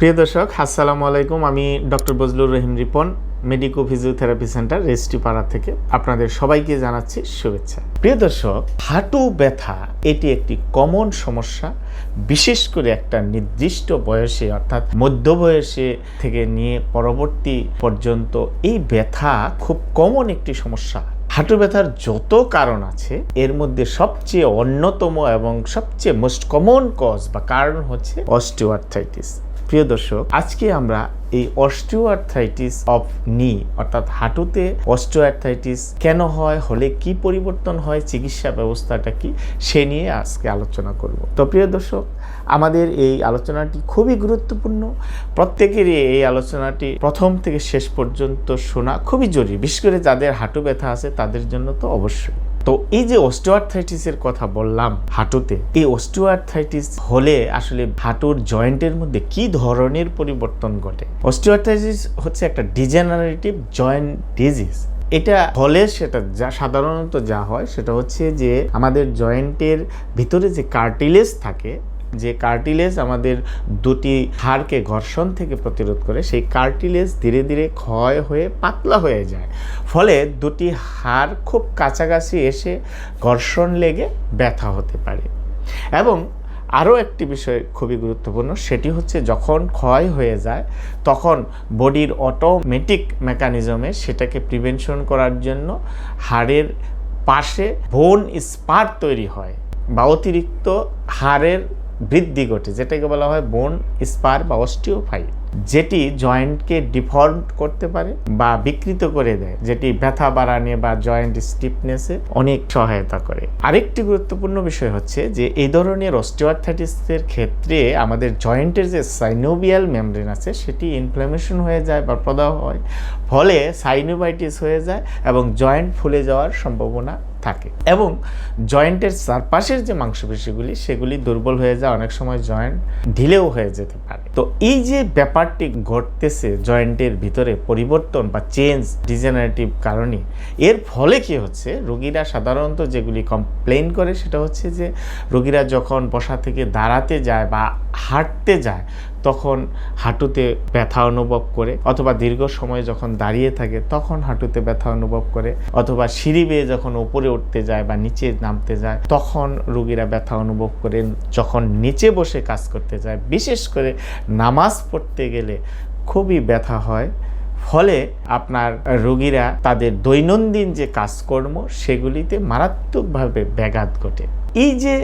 প্রিয় দর্শক, আসসালামু আলাইকুম। আমি doctor Bazlur Rahim Ripon Medico physiotherapy centre Restipara থেকে আপনাদের সবাইকে জানাচ্ছি শুভেচ্ছা। প্রিয় দর্শক, হাঁটু ব্যথা, এটি একটি কমন সমস্যা, বিশেষ করে একটা নির্দিষ্ট বয়সে, অর্থাৎ মধ্য বয়সে থেকে নিয়ে পরবর্তী পর্যন্ত এই ব্যথা খুব কমন একটি সমস্যা। হাঁটু ব্যথার যত কারণ আছে, এর মধ্যে সবচেয়ে অন্যতম এবং সবচেয়ে মোস্ট কমন কজ বা কারণ হচ্ছে অস্টিওআর্থাইটিস প্রিয় দর্শক, আজকে আমরা এই অস্টিওআর্থাইটিস অফ নি, অর্থাৎ হাঁটুতে অস্টিওআর্থাইটিস কেন হয়, হলে কি পরিবর্তন হয়, চিকিৎসা ব্যবস্থাটা কি, সে নিয়ে আজকে আলোচনা করব। তো প্রিয় দর্শক, আমাদের এই আলোচনাটি খুবই গুরুত্বপূর্ণ। প্রত্যেকেরই এই আলোচনাটি প্রথম থেকে শেষ পর্যন্ত শোনা খুবই জরুরি। বিশেষ করে যাদের হাঁটু ব্যথা আছে, তাদের জন্য তো অবশ্যই। তো এই যে অস্টিওআর্থাইটিসের কথা বললাম হাঁটুতে, এই অস্টিওআর্থাইটিস হলে আসলে হাঁটুর জয়েন্টের মধ্যে কি ধরনের পরিবর্তন ঘটে? অস্টিওআর্থাইটিস হচ্ছে একটা ডিজেনারেটিভ জয়েন্ট ডিজিজ এটা হলে সেটা যা, সাধারণত যা হয় সেটা হচ্ছে যে আমাদের জয়েন্টের ভিতরে যে কার্টিলেজ থাকে যে কার্টিলেজ আমাদের দুটি হাড়কে ঘর্ষণ থেকে প্রতিরোধ করে, সেই কার্টিলেজ ধীরে ধীরে ক্ষয় হয়ে পাতলা হয়ে যায়। ফলে দুটি হাড় খুব কাছাকাছি এসে ঘর্ষণ লেগে ব্যথা হতে পারে। এবং আরও একটি বিষয় খুবই গুরুত্বপূর্ণ, সেটি হচ্ছে যখন ক্ষয় হয়ে যায়, তখন বডির অটোমেটিক মেকানিজমে সেটাকে প্রিভেনশন করার জন্য হাড়ের পাশে বোন স্পার তৈরি হয় বা অতিরিক্ত হাড়ের বৃদ্ধি ঘটে, যেটাকে বলা হয় বোন স্পার বা অস্টিওফাইট যেটি জয়েন্টকে ডিফর্ম করতে পারে বা বিকৃত করে দেয়, যেটি ব্যথা বাড়ানে বা জয়েন্ট স্টিফনেসে অনেক সহায়তা করে। আরেকটি গুরুত্বপূর্ণ বিষয় হচ্ছে যে এই ধরনের অস্টিওআর্থাইটিসের ক্ষেত্রে আমাদের জয়েন্টের যে সাইনোবিয়াল মেমব্রেন আছে, সেটি ইনফ্লামেশন হয়ে যায় বা প্রদাহ হয়, ফলে সাইনোবাইটিস হয়ে যায় এবং জয়েন্ট ফুলে যাওয়ার সম্ভাবনা থাকে। এবং জয়েন্টের চারপাশের যে মাংসপেশিগুলি, সেগুলি দুর্বল হয়ে যায়, অনেক সময় জয়েন্ট ঢিলেও হয়ে যেতে পারে। তো এই যে ব্যাপারটি ঘটতেছে জয়েন্টের ভিতরে পরিবর্তন বা চেঞ্জ ডিজেনারেটিভ কারণে, এর ফলে কি হচ্ছে? রোগীরা সাধারণত যেগুলি কমপ্লেন করে, সেটা হচ্ছে যে রোগীরা যখন বসা থেকে দাঁড়াতে যায় বা হাঁটতে যায় তখন হাঁটুতে ব্যথা অনুভব করে, অথবা দীর্ঘ সময় যখন দাঁড়িয়ে থাকে তখন হাঁটুতে ব্যথা অনুভব করে, অথবা সিঁড়ি বেয়ে যখন উপরে উঠতে যায় বা নিচে নামতে যায় তখন রুগীরা ব্যথা অনুভব করে, যখন নিচে বসে কাজ করতে যায়। বিশেষ করে নামাজ পড়তে গেলে খুবই ব্যথা হয়, ফলে আপনার রোগীরা তাদের দৈনন্দিন যে কাজকর্ম সেগুলিতে মারাত্মকভাবে ব্যাঘাত ঘটে। এই যে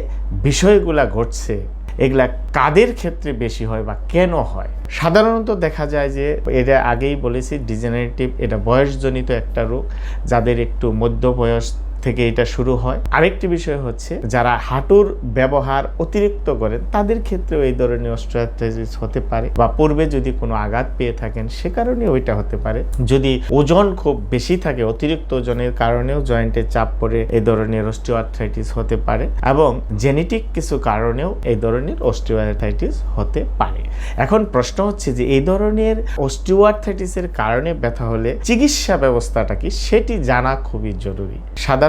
বিষয়গুলা ঘটছে এগুলা কাদের ক্ষেত্রে বেশি হয় বা কেন হয়? সাধারণত দেখা যায় যে, এটা আগেই বলেছি ডিজেনারেটিভ এটা বয়সজনিত একটা রোগ, যাদের একটু মধ্য বয়স থেকে এটা শুরু হয়। আরেকটি বিষয় হচ্ছে, যারা হাঁটুর ব্যবহার অতিরিক্ত করেন, তাদের ক্ষেত্রেও এই ধরনের অস্ট্রাইটিস হতে পারে বা পূর্বে যদি কোনো আঘাত পেয়ে থাকেন, সে কারণে ওইটা হতে পারে। যদি ওজন খুব বেশি থাকে, অতিরিক্ত ওজনের কারণেও জয়েন্টে চাপ পড়ে এই ধরনের অস্টিওআর্থ্রাইটিস হতে পারে এবং জেনেটিক কিছু কারণেও এই ধরনের অস্টিওআর্থ্রাইটিস হতে পারে। এখন প্রশ্ন হচ্ছে যে, এই ধরনের অস্টিওআর্থ্রাইটিসের কারণে ব্যথা হলে চিকিৎসা ব্যবস্থাটা কি? সেটি জানা খুবই জরুরি।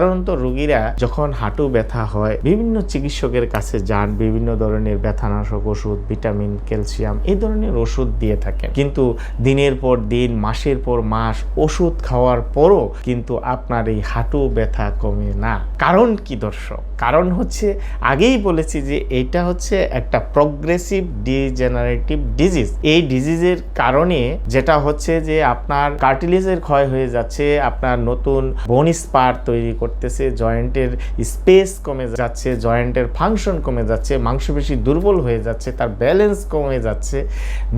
সাধারণত রোগীরা যখন হাঁটু ব্যথা হয়, বিভিন্ন চিকিৎসকের কাছে যান, বিভিন্ন ধরনের ব্যথানাশক ওষুধ, ভিটামিন, ক্যালসিয়াম এই ধরনের ওষুধ দিয়ে থাকেন। কিন্তু দিনের পর দিন, মাসের পর মাস ওষুধ খাওয়ার পরও কিন্তু আপনার এই হাঁটু ব্যথা কমে না। কারণ কি দর্শক? কারণ হচ্ছে, আগেই বলেছি যে এটা হচ্ছে একটা প্রগ্রেসিভ ডিজেনারেটিভ ডিজিজ এই ডিজিজের কারণে যেটা হচ্ছে যে আপনার কার্টিলেজের ক্ষয় হয়ে যাচ্ছে, আপনার নতুন বোন স্পার তৈরি করতেছে, জয়েন্টের স্পেস কমে যাচ্ছে, জয়েন্টের ফাংশন কমে যাচ্ছে, মাংসপেশি দুর্বল হয়ে যাচ্ছে, তার ব্যালেন্স কমে যাচ্ছে,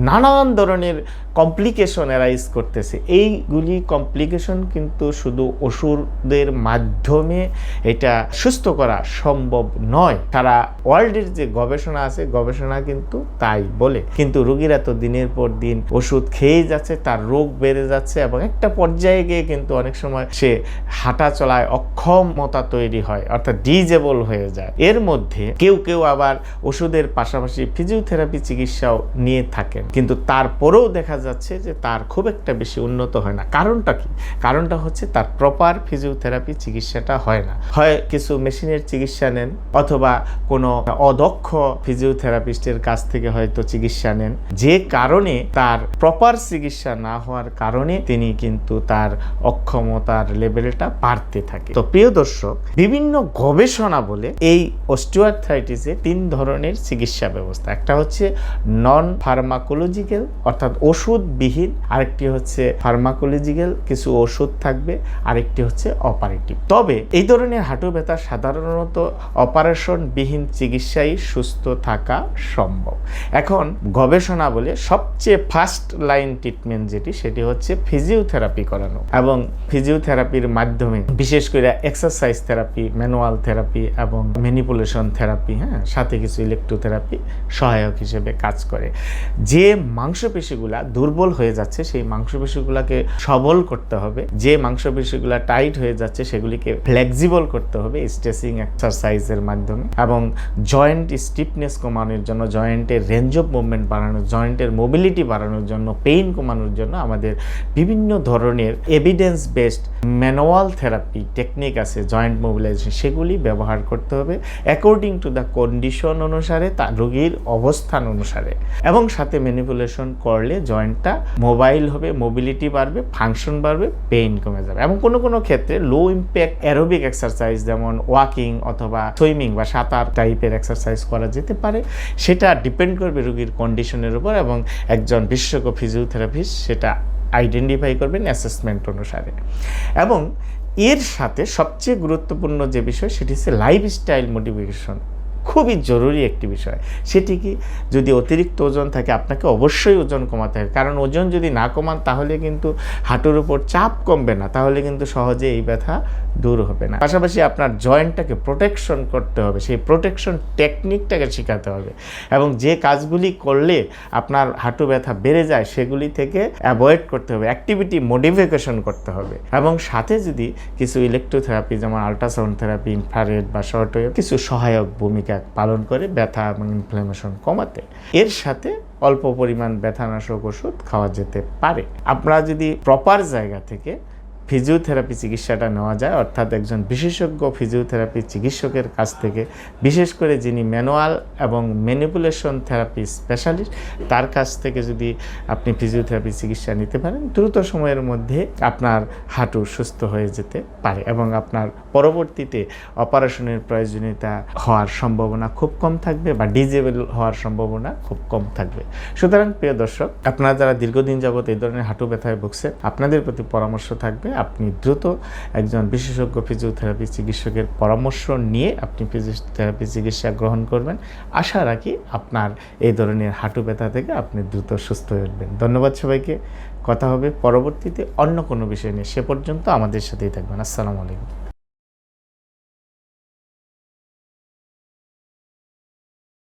নানান ধরনের কমপ্লিকেশন অ্যারাইজ করতেছে। এইগুলি কমপ্লিকেশন কিন্তু শুধু ওষুধের মাধ্যমে এটা সুস্থ করা সম্ভব নয়। সারা ওয়ার্ল্ডের যে গবেষণা আছে, গবেষণা কিন্তু তাই বলে। কিন্তু রোগীরা তো দিনের পর দিন ওষুধ খেয়েই যাচ্ছে, তার রোগ বেড়ে যাচ্ছে এবং একটা পর্যায়ে গিয়ে কিন্তু অনেক সময় সে হাঁটা চলায় অক্ষমতা তৈরি হয়, অর্থাৎ ডিজেবল হয়ে যায়। এর মধ্যে কেউ কেউ আবার ওষুধের পাশাপাশি ফিজিওথেরাপি চিকিৎসাও নিয়ে থাকেন। কিন্তু তারপরেও দেখা যাচ্ছে যে তার খুব একটা বেশি উন্নত হয় না। কারণটা কি? কারণটা হচ্ছে তার প্রপার ফিজিওথেরাপি চিকিৎসাটা হয় না। হয় কিছু মেশিনের চিকিৎসা নেন অথবা কোনো অদক্ষ ফিজিওথেরাপিস্টের কাছ থেকে হয়তো চিকিৎসা নেন। যে কারণে তার প্রপার চিকিৎসা না হওয়ার কারণে তিনি কিন্তু তার অক্ষমতার লেভেলটা বাড়তে থাকে। তো প্রিয় দর্শক, বিভিন্ন গবেষণা বলে এই অস্টিওআর্থ্রাইটিসে তিন ধরনের চিকিৎসা ব্যবস্থা। একটা হচ্ছে নন ফার্মাকোলজিক্যাল অর্থাৎ ওষুধবিহীন, আরেকটি হচ্ছে ফার্মাকোলজিক্যাল কিছু ওষুধ থাকবে, আরেকটি হচ্ছে অপারেটিভ তবে এই ধরনের হাঁটু ব্যথা সাধারণত অপারেশনবিহীন চিকিৎসায় সুস্থ থাকা সম্ভব। এখন গবেষণা বলে সবচেয়ে ফার্স্ট লাইন ট্রিটমেন্ট যেটি, সেটি হচ্ছে ফিজিওথেরাপি করানো এবং ফিজিওথেরাপির মাধ্যমে বিশেষ করে এক্সারসাইজ থেরাপি ম্যানুয়াল থেরাপি এবং ম্যানিপুলেশন থেরাপি হ্যাঁ সাথে কিছু ইলেকট্রোথেরাপি সহায়ক হিসেবে কাজ করে। যে মাংসপেশিগুলা দুর্বল হয়ে যাচ্ছে, সেই মাংসপেশিগুলোকে সবল করতে হবে। যে মাংসপেশিগুলো টাইট হয়ে যাচ্ছে, সেগুলিকে ফ্লেক্সিবল করতে হবে স্ট্রেসিং এক্সারসাইজের মাধ্যমে। এবং জয়েন্ট স্টিফনেস কমানোর জন্য জয়েন্টের রেঞ্জ অফ মুভমেন্ট বাড়ানোর জয়েন্টের মোবিলিটি বাড়ানোর জন্য পেইন কমানোর জন্য আমাদের বিভিন্ন ধরনের evidence based manual therapy technique আছে জয়েন্ট মোবিলাইজেশন সেগুলি ব্যবহার করতে হবে অ্যাকর্ডিং টু দ্য কন্ডিশন অনুসারে তার রোগীর অবস্থান অনুসারে। এবং সাথে ম্যানিপুলেশন করলে জয়েন্টটা মোবাইল হবে মোবিলিটি বাড়বে ফাংশন বাড়বে পেইন কমে যাবে। এবং কোনো কোনো ক্ষেত্রে লো ইম্প্যাক্ট অ্যারোবিক এক্সারসাইজ যেমন ওয়াকিং অথবা সুইমিং বা সাঁতার টাইপের এক্সারসাইজ করা যেতে পারে। সেটা ডিপেন্ড করবে রোগীর কন্ডিশনের উপর এবং একজন বিশেষজ্ঞ ফিজিওথেরাপিস্ট সেটা আইডেন্টিফাই করবেন অ্যাসেসমেন্ট অনুসারে। এবং এর সাথে সবচেয়ে গুরুত্বপূর্ণ যে বিষয়, সেটি হচ্ছে লাইফস্টাইল মোটিভেশন খুবই জরুরি একটি বিষয়। সেটি কি যদি অতিরিক্ত ওজন থাকে, আপনাকে অবশ্যই ওজন কমাতে হবে। কারণ ওজন যদি না কমান, তাহলে কিন্তু হাঁটুর উপর চাপ কমবে না। তাহলে কিন্তু সহজে এই ব্যথা দূর হবে না। পাশাপাশি আপনার জয়েন্টটাকে প্রোটেকশন করতে হবে। সেই প্রোটেকশন টেকনিকটাকে শেখাতে হবে। এবং যে কাজগুলি করলে আপনার হাঁটু ব্যথা বেড়ে যায়, সেগুলি থেকে অ্যাভয়েড করতে হবে। অ্যাক্টিভিটি মডিফিকেশন করতে হবে। এবং সাথে যদি কিছু ইলেকট্রোথেরাপি যেমন আল্ট্রাসাউন্ড থেরাপি ইনফ্রারেড বা শর্ট কিছু সহায়ক ভূমিকা পালন করে ব্যথা এবং ইনফ্লামেশন কমাতে। এর সাথে অল্প পরিমাণ ব্যথানাশক ওষুধ খাওয়া যেতে পারে। আপনারা যদি প্রপার জায়গা থেকে ফিজিওথেরাপি চিকিৎসাটা নেওয়া যায়, অর্থাৎ একজন বিশেষজ্ঞ ফিজিওথেরাপি চিকিৎসকের কাছ থেকে, বিশেষ করে যিনি ম্যানুয়াল এবং ম্যানিপুলেশন থেরাপি স্পেশালিস্ট তার কাছ থেকে যদি আপনি ফিজিওথেরাপি চিকিৎসা নিতে পারেন, দ্রুত সময়ের মধ্যে আপনার হাঁটু সুস্থ হয়ে যেতে পারে এবং আপনার পরবর্তীতে অপারেশনের প্রয়োজনীয়তা হওয়ার সম্ভাবনা খুব কম থাকবে বা ডিজেবল হওয়ার সম্ভাবনা খুব কম থাকবে। সুতরাং প্রিয় দর্শক, আপনারা যারা দীর্ঘদিন যাবত এই ধরনের হাঁটু ব্যথায় ভুগছেন, আপনাদের প্রতি পরামর্শ থাকবে। আপনি দ্রুত একজন বিশেষজ্ঞ ফিজিওথেরাপি চিকিৎসকের পরামর্শ নিয়ে আপনি ফিজিওথেরাপি চিকিৎসা গ্রহণ করবেন। আশা রাখি আপনার এই ধরনের হাঁটু ব্যথা থেকে আপনি দ্রুত সুস্থ হয়ে উঠবেন। ধন্যবাদ সবাইকে। কথা হবে পরবর্তীতে অন্য কোনো বিষয় নিয়ে। সে পর্যন্ত আমাদের সাথেই থাকবেন। আসসালামু আলাইকুম।